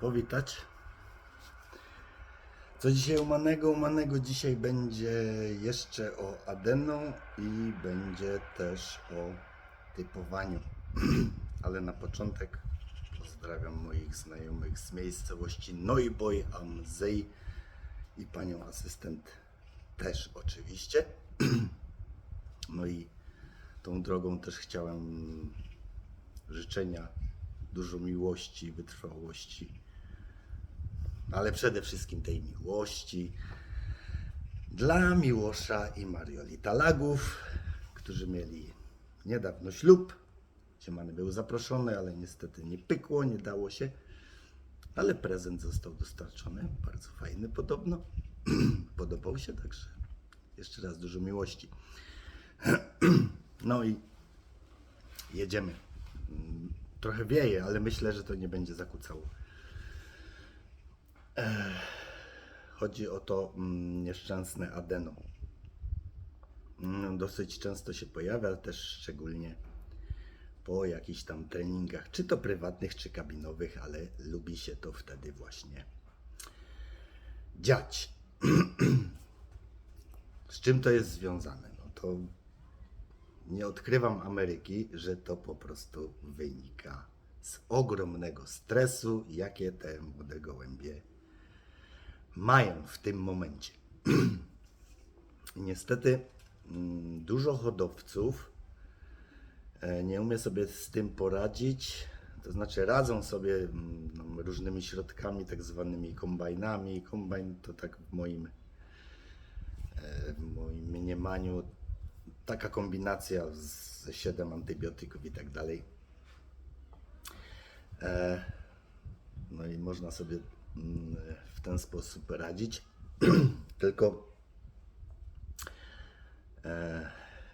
powitać. Co dzisiaj umanego? Umanego dzisiaj będzie jeszcze o adenu i będzie też o typowaniu. Ale na początek pozdrawiam moich znajomych z miejscowości Neuboj am See i panią asystent też oczywiście. No i tą drogą też chciałem życzenia dużo miłości, wytrwałości, ale przede wszystkim tej miłości dla Miłosza i Marioli Talagów, którzy mieli niedawno ślub. Siemany był zaproszony, ale niestety nie pykło, nie dało się. Ale prezent został dostarczony, bardzo fajny podobno. Podobał się, także jeszcze raz dużo miłości. No i jedziemy. Mm, Trochę wieje, ale myślę, że to nie będzie zakłócało. Chodzi o to mm, nieszczęsne adeno. Mm, Dosyć często się pojawia, też szczególnie po jakichś tam treningach, czy to prywatnych, czy kabinowych, ale lubi się to wtedy właśnie dziać. Z czym to jest związane? No to nie odkrywam Ameryki, że to po prostu wynika z ogromnego stresu, jakie te młode gołębie mają w tym momencie. Niestety mm, dużo hodowców e, nie umie sobie z tym poradzić. To znaczy radzą sobie mm, no, różnymi środkami, tak zwanymi kombajnami. Kombajn to tak w moim e, w moim mniemaniu taka kombinacja z 7 antybiotyków i tak dalej. E, No i można sobie w ten sposób radzić. Tylko e,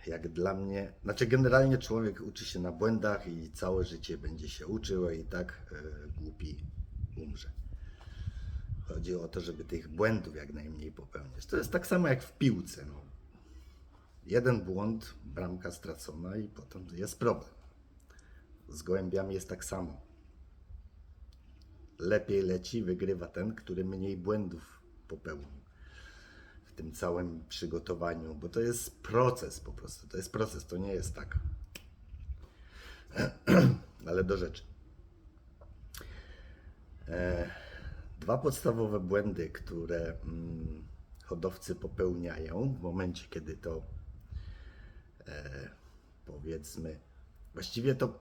jak dla mnie, znaczy generalnie człowiek uczy się na błędach i całe życie będzie się uczył, i tak e, głupi umrze. Chodzi o to, żeby tych błędów jak najmniej popełniać. To jest tak samo jak w piłce. No. Jeden błąd, bramka stracona i potem jest problem. Z gołębiami jest tak samo. Lepiej leci, wygrywa ten, który mniej błędów popełnił w tym całym przygotowaniu, bo to jest proces po prostu. To jest proces, to nie jest tak. Ale do rzeczy. E, dwa podstawowe błędy, które mm, hodowcy popełniają w momencie, kiedy to e, powiedzmy, właściwie to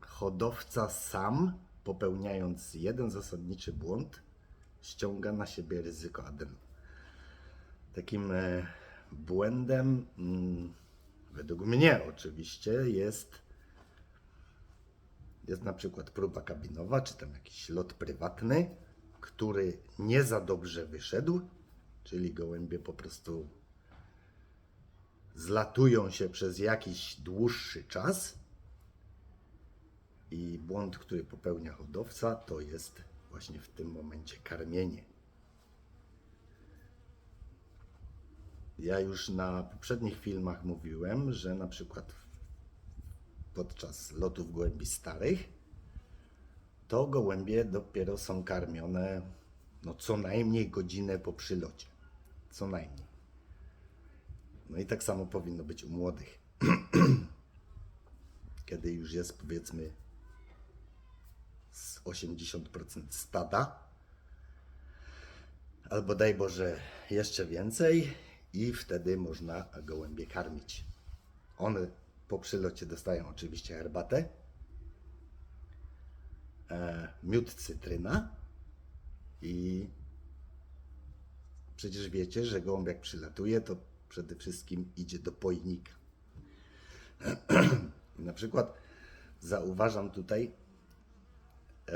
hodowca sam, popełniając jeden zasadniczy błąd, ściąga na siebie ryzyko adenu. Takim e, błędem, mm, według mnie oczywiście, jest, jest na przykład próba kabinowa, czy tam jakiś lot prywatny, który nie za dobrze wyszedł, czyli gołębie po prostu zlatują się przez jakiś dłuższy czas. I błąd, który popełnia hodowca, to jest właśnie w tym momencie karmienie. Ja już na poprzednich filmach mówiłem, że na przykład podczas lotów gołębi starych, to gołębie dopiero są karmione no, co najmniej godzinę po przylocie. Co najmniej. No i tak samo powinno być u młodych. Kiedy już jest powiedzmy z 80% stada, albo daj Boże jeszcze więcej, i wtedy można gołębie karmić. One po przylocie dostają oczywiście herbatę, e, miód cytryna i przecież wiecie, że gołąb jak przylatuje, to przede wszystkim idzie do pojnika. Na przykład zauważam tutaj,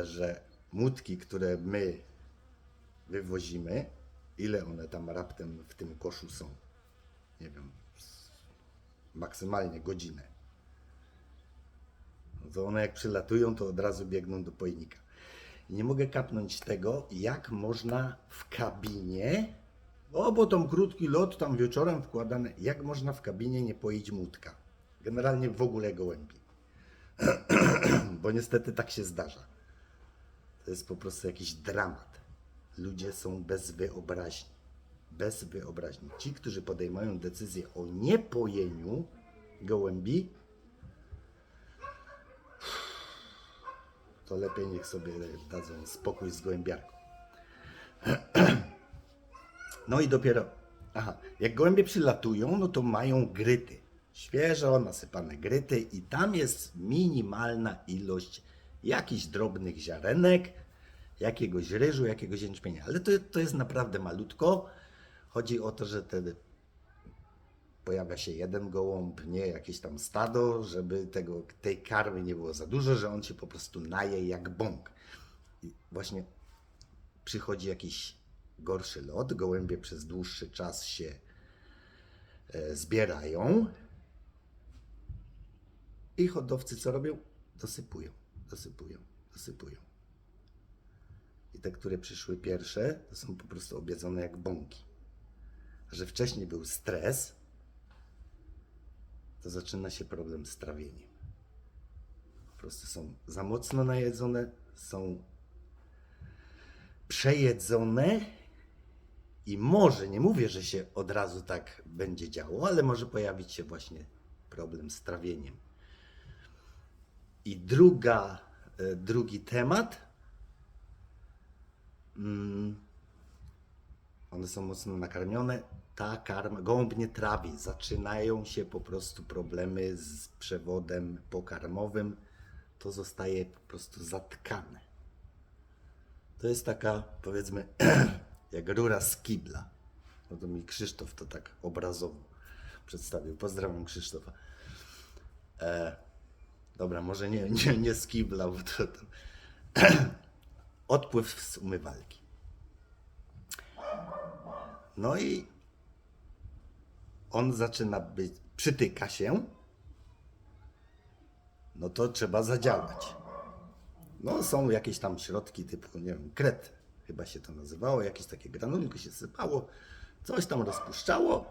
że mutki, które my wywozimy, ile one tam raptem w tym koszu są? Nie wiem, maksymalnie godzinę. No to one jak przylatują, to od razu biegną do pojnika. I nie mogę kapnąć tego, jak można w kabinie, o bo tam krótki lot, tam wieczorem wkładany, jak można w kabinie nie poić mutka. Generalnie w ogóle gołębi. bo niestety tak się zdarza. To jest po prostu jakiś dramat. Ludzie są bez wyobraźni. Bez wyobraźni. Ci, którzy podejmują decyzję o niepojeniu gołębi, to lepiej niech sobie dadzą spokój z gołębiarką. No i dopiero, aha, jak gołębie przylatują, no to mają gryty. Świeżo nasypane gryty i tam jest minimalna ilość jakichś drobnych ziarenek, jakiegoś ryżu, jakiegoś jęczmienia. Ale to, to jest naprawdę malutko. Chodzi o to, że wtedy pojawia się jeden gołąb, nie jakieś tam stado, żeby tego, tej karmy nie było za dużo, że on się po prostu naje jak bąk. I właśnie przychodzi jakiś gorszy lot, gołębie przez dłuższy czas się e, zbierają i hodowcy co robią? Dosypują, dosypują, dosypują. I te, które przyszły pierwsze, to są po prostu obiedzone jak bąki. Że wcześniej był stres, to zaczyna się problem z trawieniem. Po prostu są za mocno najedzone, są przejedzone i może, nie mówię, że się od razu tak będzie działo, ale może pojawić się właśnie problem z trawieniem. I druga, e, drugi temat. Mm, one są mocno nakarmione. Ta karma, gołąb trawi. Zaczynają się po prostu problemy z przewodem pokarmowym. To zostaje po prostu zatkane. To jest taka, powiedzmy, jak rura z kibla. No to mi Krzysztof to tak obrazowo przedstawił. Pozdrawiam Krzysztofa. E, dobra, może nie, nie, nie to, to odpływ z umywalki. No i on zaczyna być, przytyka się, no to trzeba zadziałać. No są jakieś tam środki typu, nie wiem, kret chyba się to nazywało, jakieś takie granulki się sypało, coś tam rozpuszczało,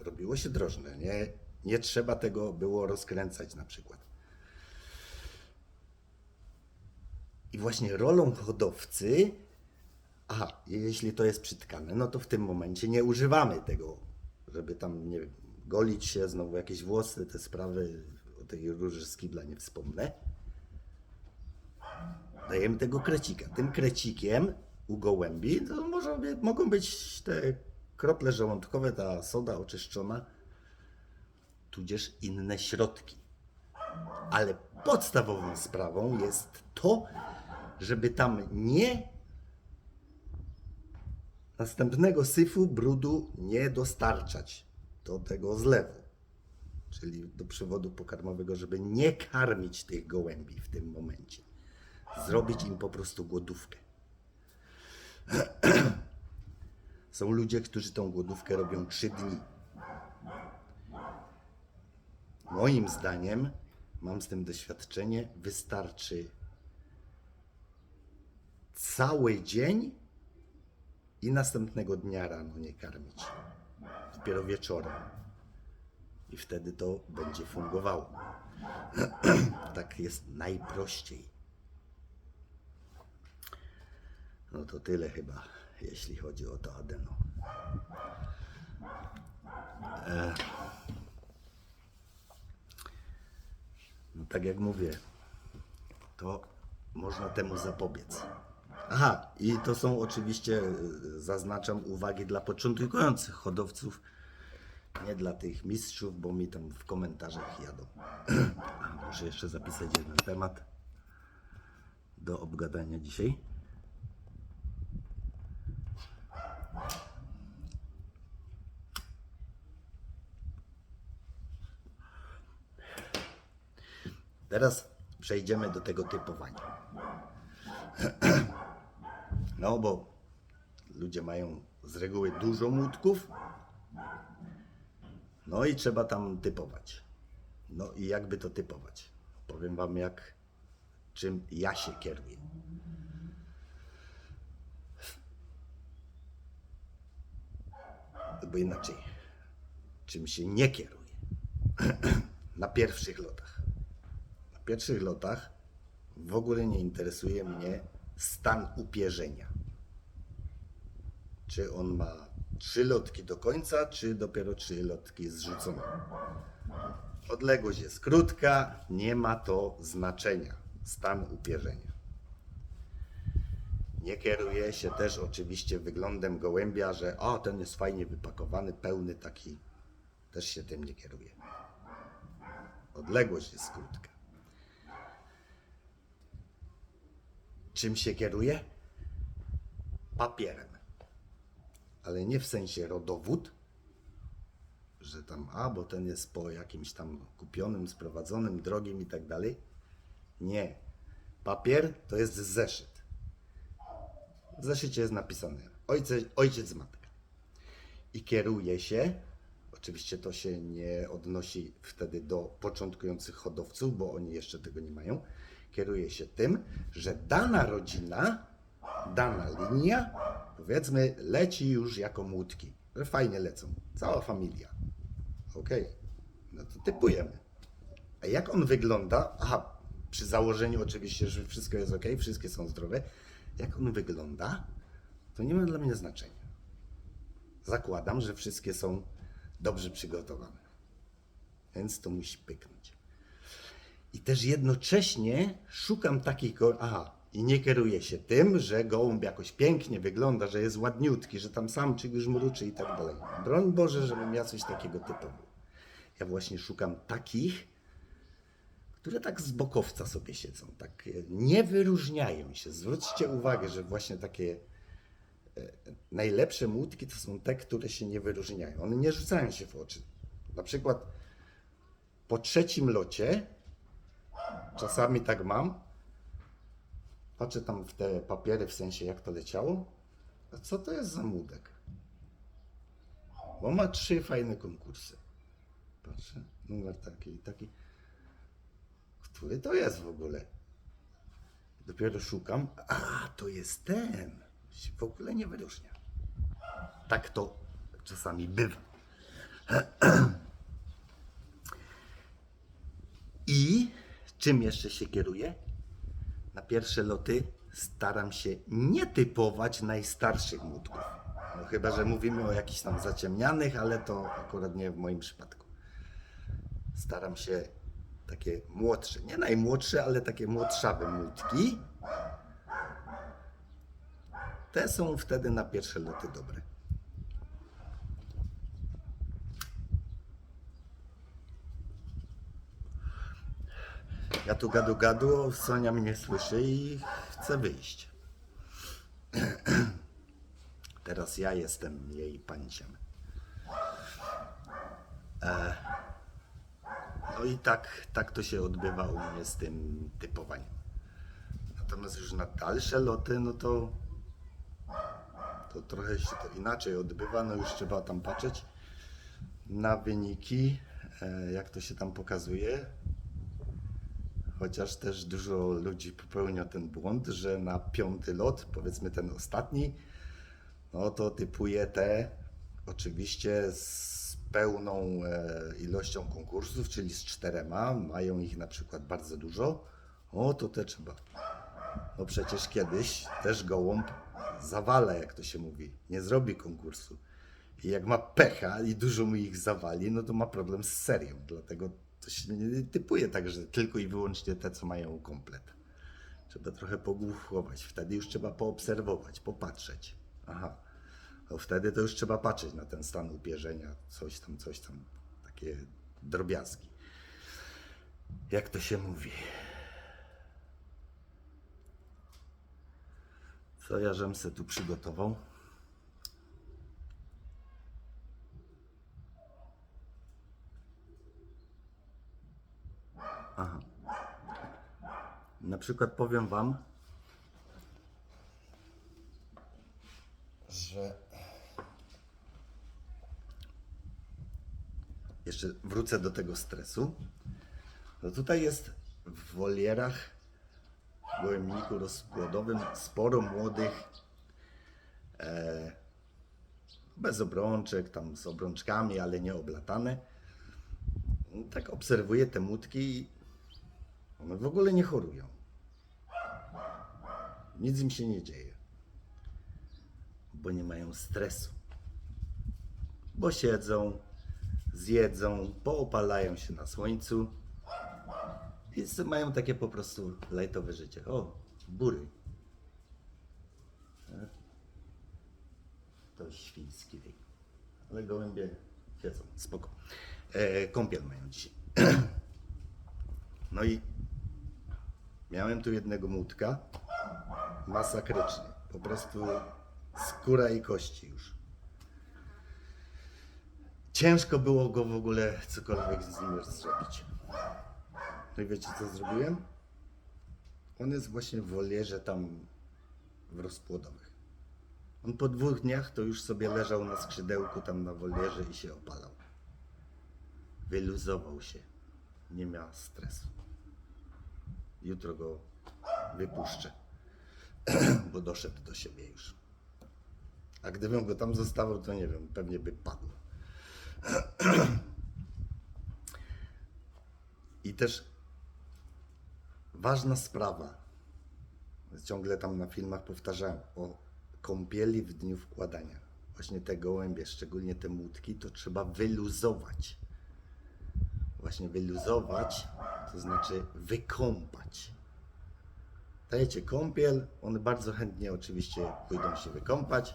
robiło się drożne, nie, nie trzeba tego było rozkręcać na przykład. I właśnie rolą hodowcy, aha, jeśli to jest przytkane, no to w tym momencie nie używamy tego, żeby tam, nie wiem, golić się, znowu jakieś włosy, te sprawy, o tej róży z kibla nie wspomnę. Dajemy tego krecika. Tym krecikiem u gołębi to może, mogą być te krople żołądkowe, ta soda oczyszczona, tudzież inne środki. Ale podstawową sprawą jest to, żeby tam nie następnego syfu, brudu nie dostarczać do tego zlewu, czyli do przewodu pokarmowego, żeby nie karmić tych gołębi w tym momencie. Zrobić im po prostu głodówkę. Są ludzie, którzy tą głodówkę robią 3 dni. Moim zdaniem, mam z tym doświadczenie, wystarczy cały dzień i następnego dnia rano nie karmić. Dopiero wieczorem. I wtedy to będzie fungowało. tak jest najprościej. No to tyle chyba, jeśli chodzi o to adeno. E, No tak jak mówię, to można temu zapobiec. Aha, i to są oczywiście, y, zaznaczam, uwagi dla początkujących hodowców, nie dla tych mistrzów, bo mi tam w komentarzach jadą. Muszę jeszcze zapisać jeden temat do obgadania dzisiaj. Teraz przejdziemy do tego typowania. No bo ludzie mają z reguły dużo łódków. No i trzeba tam typować. No i jakby to typować? Powiem wam jak czym ja się kieruję. Albo inaczej, czym się nie kieruję. Na pierwszych lotach. Na pierwszych lotach w ogóle nie interesuje mnie stan upierzenia. Czy on ma trzy lotki do końca, czy dopiero trzy lotki zrzucone. Odległość jest krótka, nie ma to znaczenia. Stan upierzenia. Nie kieruje się też oczywiście wyglądem gołębia, że o, ten jest fajnie wypakowany, pełny taki. Też się tym nie kieruje. Odległość jest krótka. Czym się kieruje? Papierem. Ale nie w sensie rodowód, że tam, a, bo ten jest po jakimś tam kupionym, sprowadzonym, drogim i tak dalej. Nie. Papier to jest zeszyt. W zeszycie jest napisane ojciec, ojciec matka. I kieruje się, oczywiście to się nie odnosi wtedy do początkujących hodowców, bo oni jeszcze tego nie mają. Kieruje się tym, że dana rodzina, dana linia, powiedzmy, leci już jako młódki. Że fajnie lecą. Cała familia. Okej, no to typujemy. A jak on wygląda? Aha, przy założeniu oczywiście, że wszystko jest ok, wszystkie są zdrowe. Jak on wygląda, to nie ma dla mnie znaczenia. Zakładam, że wszystkie są dobrze przygotowane. Więc to musi pyknąć. I też jednocześnie szukam takich go. Aha, i nie kieruję się tym, że gołąb jakoś pięknie wygląda, że jest ładniutki, że tam samczyk już mruczy i tak dalej. Broń Boże, żebym ja coś takiego typował. Ja właśnie szukam takich, które tak z bokowca sobie siedzą, tak e, nie wyróżniają się. Zwróćcie uwagę, że właśnie takie e, najlepsze młódki to są te, które się nie wyróżniają. One nie rzucają się w oczy. Na przykład po trzecim locie, czasami tak mam, patrzę tam w te papiery, w sensie jak to leciało, a co to jest za młódek? Bo ma trzy fajne konkursy. Patrzę, numer taki i taki. Który to jest w ogóle? Dopiero szukam. A, to jest ten. Się w ogóle nie wyróżnia. Tak to czasami bywa. I czym jeszcze się kieruję? Na pierwsze loty staram się nie typować najstarszych młódków. No chyba, że mówimy o jakichś tam zaciemnianych, ale to akurat nie w moim przypadku. Staram się takie młodsze, nie najmłodsze, ale takie młodszawe młódki. Te są wtedy na pierwsze loty dobre. Ja tu gadu gadu, Sonia mnie słyszy i chce wyjść. Teraz ja jestem jej pańciem. E, no i tak, tak to się odbywa u mnie z tym typowaniem. Natomiast już na dalsze loty, no to, to trochę się to inaczej odbywa. No już trzeba tam patrzeć na wyniki, e, jak to się tam pokazuje. Chociaż też dużo ludzi popełnia ten błąd, że na piąty lot, powiedzmy ten ostatni, no to typuje te oczywiście z pełną e, ilością konkursów, czyli z czterema, mają ich na przykład bardzo dużo. O, to te trzeba. No przecież kiedyś też gołąb zawala, jak to się mówi, nie zrobi konkursu. I jak ma pecha i dużo mu ich zawali, no to ma problem z serią. Dlatego to się nie typuje tak, że tylko i wyłącznie te, co mają komplet. Trzeba trochę pogłuchować. Wtedy już trzeba poobserwować, popatrzeć. Aha. To wtedy to już trzeba patrzeć na ten stan upierzenia, coś tam, coś tam, takie drobiazgi. Jak to się mówi? Co ja żem se tu przygotował? Aha. Na przykład powiem Wam, że jeszcze wrócę do tego stresu. No tutaj jest w wolierach w gołębniku rozpłodowym sporo młodych e, bez obrączek, tam z obrączkami, ale nie oblatane. Tak obserwuję te młódki i one w ogóle nie chorują. Nic im się nie dzieje. Bo nie mają stresu. Bo siedzą, zjedzą, poopalają się na słońcu i mają takie po prostu lajtowe życie. O, bury. To świński ryj. Ale gołębie siedzą, spoko. E, kąpiel mają dzisiaj. No i miałem tu jednego mutka, masakryczny. Po prostu skóra i kości już. Ciężko było go w ogóle cokolwiek z nim zrobić. No i wiecie co zrobiłem? On jest właśnie w wolierze tam w rozpłodowych. On po dwóch dniach to już sobie leżał na skrzydełku tam na wolierze i się opalał. Wyluzował się. Nie miał stresu. Jutro go wypuszczę, bo doszedł do siebie już. A gdybym go tam zostawił, to nie wiem, pewnie by padł. I też ważna sprawa, ciągle tam na filmach powtarzałem, o kąpieli w dniu wkładania. Właśnie te gołębie, szczególnie te młódki, to trzeba wyluzować. Właśnie wyluzować, to znaczy wykąpać. Dajecie kąpiel, one bardzo chętnie oczywiście pójdą się wykąpać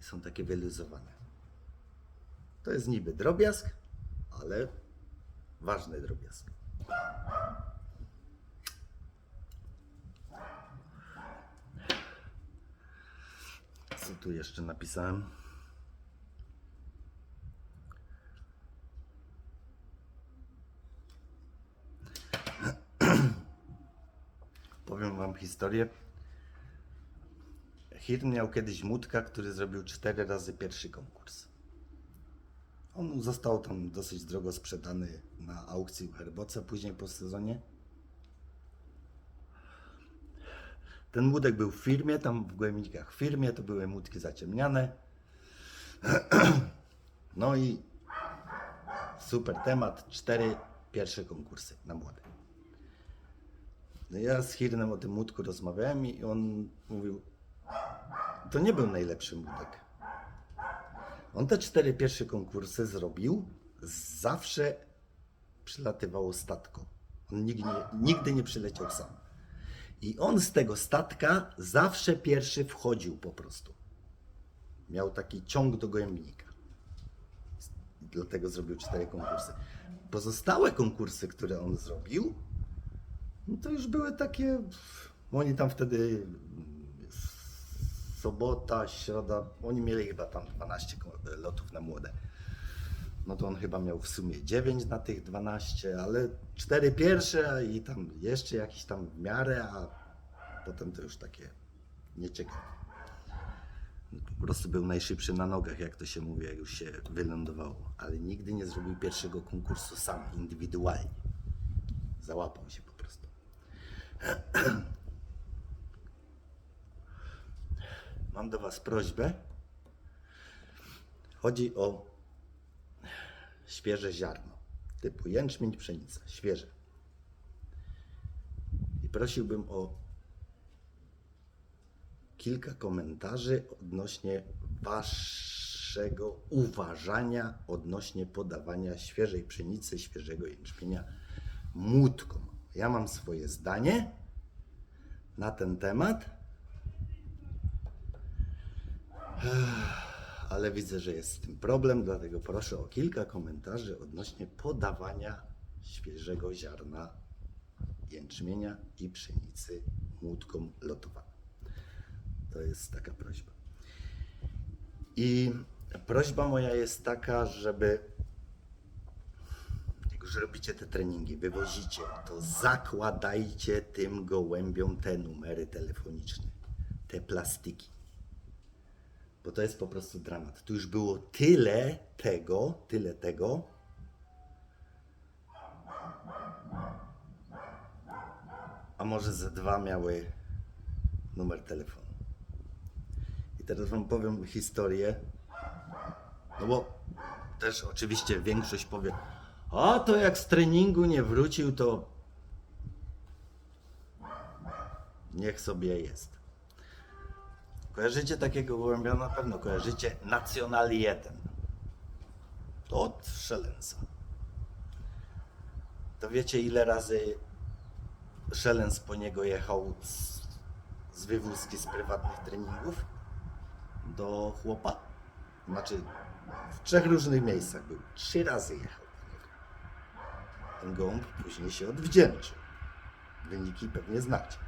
i są takie wyluzowane. To jest niby drobiazg, ale ważny drobiazg. Co tu jeszcze napisałem? Powiem wam historię. Hirn miał kiedyś mutka, który zrobił cztery razy pierwszy konkurs. On został tam dosyć drogo sprzedany na aukcji u Herboca, później po sezonie. Ten młódek był w firmie, tam w Głębnikach w firmie, to były młódki zaciemniane. No i super temat, cztery pierwsze konkursy na młode. No ja z Hirnem o tym młódku rozmawiałem i on mówił, to nie był najlepszy młódek. On te cztery pierwsze konkursy zrobił, zawsze przylatywało statko. On nigdy nie, nigdy nie przyleciał sam. I on z tego statka zawsze pierwszy wchodził po prostu. Miał taki ciąg do gołębnika. I Dlatego zrobił cztery konkursy. Pozostałe konkursy, które on zrobił, no to już były takie. Oni tam wtedy sobota, środa, oni mieli chyba tam 12 ko- lotów na młode. No to on chyba miał w sumie 9 na tych 12, ale 4 pierwsze i tam jeszcze jakiś tam w miarę, a potem to już takie nieciekawe. No Po prostu był najszybszy na nogach, jak to się mówi, jak już się wylądowało. Ale nigdy nie zrobił pierwszego konkursu sam, indywidualnie. Załapał się. Mam do Was prośbę. Chodzi o świeże ziarno, typu jęczmień, pszenica, świeże. I prosiłbym o kilka komentarzy odnośnie Waszego uważania odnośnie podawania świeżej pszenicy, świeżego jęczmienia młódkom. Ja mam swoje zdanie na ten temat, ale widzę, że jest z tym problem, dlatego proszę o kilka komentarzy odnośnie podawania świeżego ziarna jęczmienia i pszenicy młódkom lotowanym. To jest taka prośba. I prośba moja jest taka, żeby już robicie te treningi, wywozicie, to zakładajcie tym gołębiom te numery telefoniczne, te plastiki. Bo to jest po prostu dramat. Tu już było tyle tego, tyle tego. A może ze dwa miały numer telefonu. I teraz wam powiem historię. No bo też oczywiście większość powie, a to jak z treningu nie wrócił, to niech sobie jest. Kojarzycie takiego gołębia? Na pewno kojarzycie. Nacjonal 1. To od Szelensa. To wiecie ile razy Szelens po niego jechał z, z wywózki z prywatnych treningów do chłopa? Znaczy w trzech różnych miejscach był. Trzy razy jechał. Ten gołąb później się odwdzięczył. Wyniki pewnie znacie.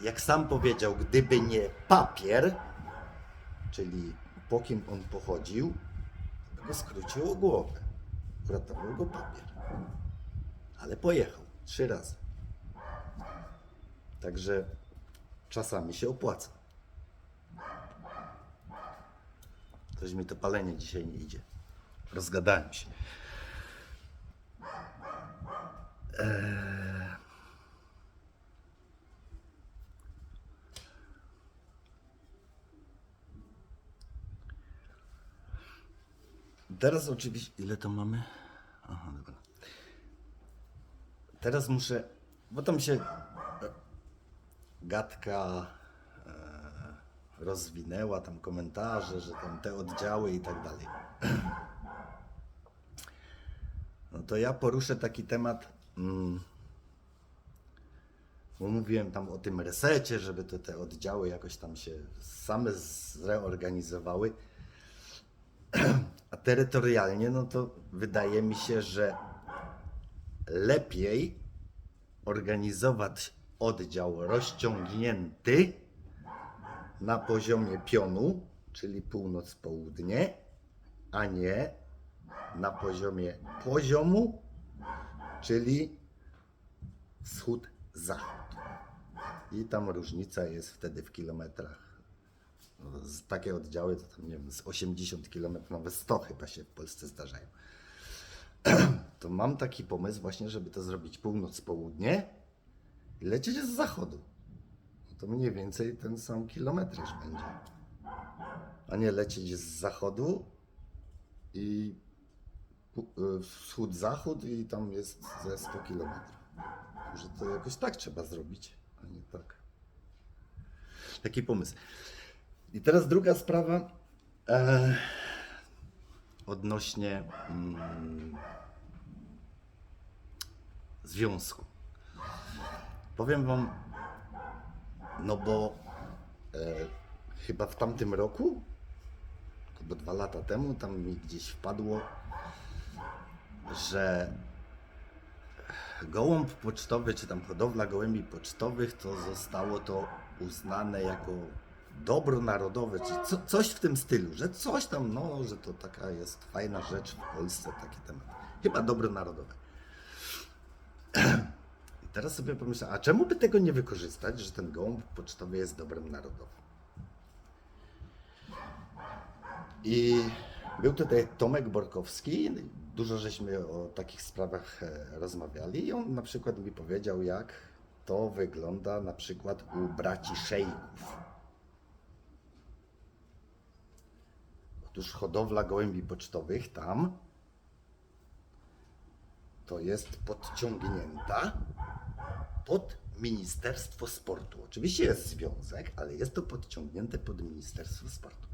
Jak sam powiedział, gdyby nie papier, czyli po kim on pochodził, to go skróciło głowę. Uratował go papier. Ale pojechał trzy razy. Także czasami się opłaca. Coś mi to palenie dzisiaj nie idzie. Rozgadałem się. Eee... Teraz oczywiście. Ile to mamy? Aha, dobra. Teraz muszę. Bo tam się e, gadka e, rozwinęła, tam komentarze, że tam te oddziały i tak dalej. No to ja poruszę taki temat. Mm, bo mówiłem tam o tym resecie, żeby to te oddziały jakoś tam się same zreorganizowały. A terytorialnie, no to wydaje mi się, że lepiej organizować oddział rozciągnięty na poziomie pionu, czyli północ-południe, a nie na poziomie poziomu, czyli wschód-zachód. I tam różnica jest wtedy w kilometrach z takie oddziały to tam, nie wiem, z 80 km, nawet 100 chyba się w Polsce zdarzają. To mam taki pomysł właśnie, żeby to zrobić północ-południe i lecieć z zachodu. No to mniej więcej ten sam kilometraż będzie. A nie lecieć z zachodu i wschód-zachód i tam jest ze 100 km. Że to jakoś tak trzeba zrobić, a nie tak. Taki pomysł. I teraz druga sprawa e, odnośnie mm, związku. Powiem Wam, no bo e, chyba w tamtym roku, albo dwa lata temu, tam mi gdzieś wpadło, że gołąb pocztowy, czy tam hodowla gołębi pocztowych, to zostało to uznane jako dobro narodowe, czy co, coś w tym stylu, że coś tam, no, że to taka jest fajna rzecz w Polsce, taki temat. Chyba dobro narodowe. I teraz sobie pomyślałem, a czemu by tego nie wykorzystać, że ten gołąb pocztowy jest dobrem narodowym? I był tutaj Tomek Borkowski, dużo żeśmy o takich sprawach e, rozmawiali i on na przykład mi powiedział, jak to wygląda na przykład u braci szejków. Otóż hodowla gołębi pocztowych tam to jest podciągnięta pod Ministerstwo Sportu. Oczywiście jest związek, ale jest to podciągnięte pod Ministerstwo Sportu.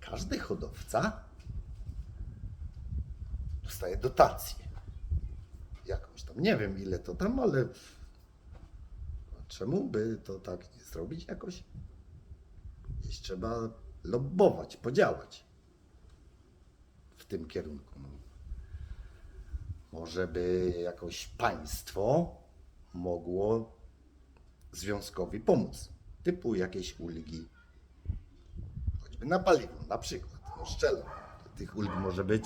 Każdy hodowca dostaje dotację. Jakąś tam, nie wiem ile to tam, ale czemu by to tak nie zrobić jakoś? Gdzieś trzeba lobbować, podziałać w tym kierunku. No. Może by jakoś państwo mogło związkowi pomóc, typu jakieś ulgi, choćby na paliwo, na przykład, no. Tych ulg może być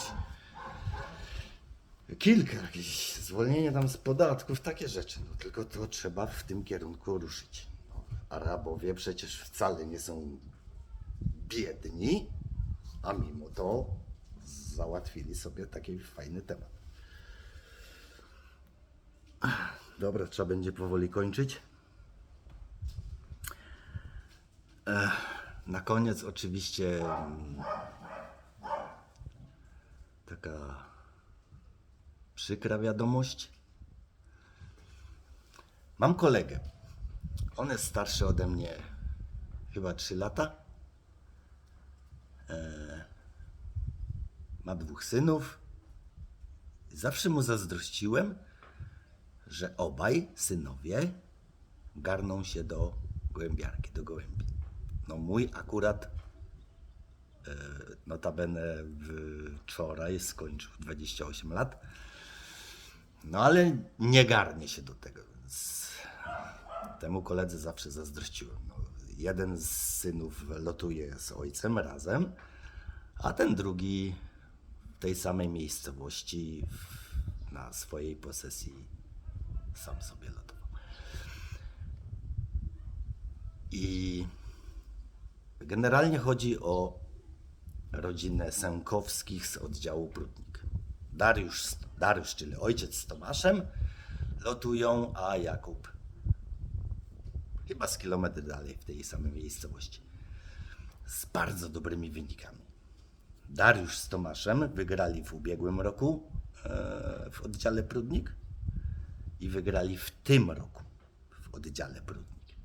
kilka, jakieś zwolnienie tam z podatków, takie rzeczy. No, tylko to trzeba w tym kierunku ruszyć. No, Arabowie przecież wcale nie są biedni, a mimo to załatwili sobie taki fajny temat. Dobra, trzeba będzie powoli kończyć. Na koniec oczywiście mm, taka przykra wiadomość. Mam kolegę. On jest starszy ode mnie chyba 3 lata. E, ma dwóch synów. Zawsze mu zazdrościłem, że obaj synowie garną się do gołębiarki, do gołębi. No mój akurat e, notabene wczoraj skończył 28 lat. No ale nie garnie się do tego, więc temu koledze zawsze zazdrościłem. No, jeden z synów lotuje z ojcem razem, a ten drugi w tej samej miejscowości w, na swojej posesji sam sobie lotował. I generalnie chodzi o rodzinę Sękowskich z oddziału Prudnik. Dariusz, Dariusz, czyli ojciec z Tomaszem, lotują, a Jakub chyba z kilometr dalej w tej samej miejscowości. Z bardzo dobrymi wynikami. Dariusz z Tomaszem wygrali w ubiegłym roku e, w oddziale Prudnik i wygrali w tym roku w oddziale Prudnik.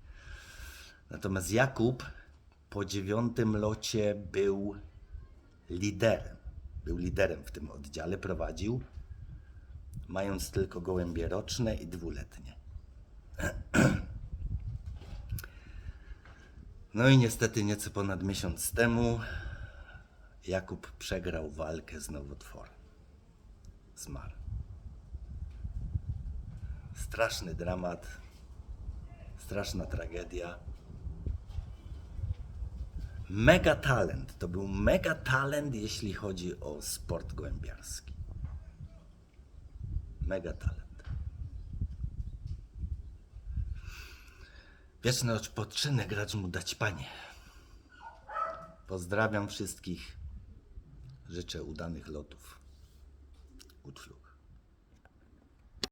Natomiast Jakub po dziewiątym locie był liderem. Był liderem w tym oddziale, prowadził, mając tylko gołębie roczne i dwuletnie. No i niestety nieco ponad miesiąc temu Jakub przegrał walkę z nowotworem. Zmarł. Straszny dramat, straszna tragedia. Mega talent. To był mega talent, jeśli chodzi o sport gołębiarski. Mega talent. Wieczny odpoczynek racz mu dać, Panie. Pozdrawiam wszystkich. Życzę udanych lotów. Good.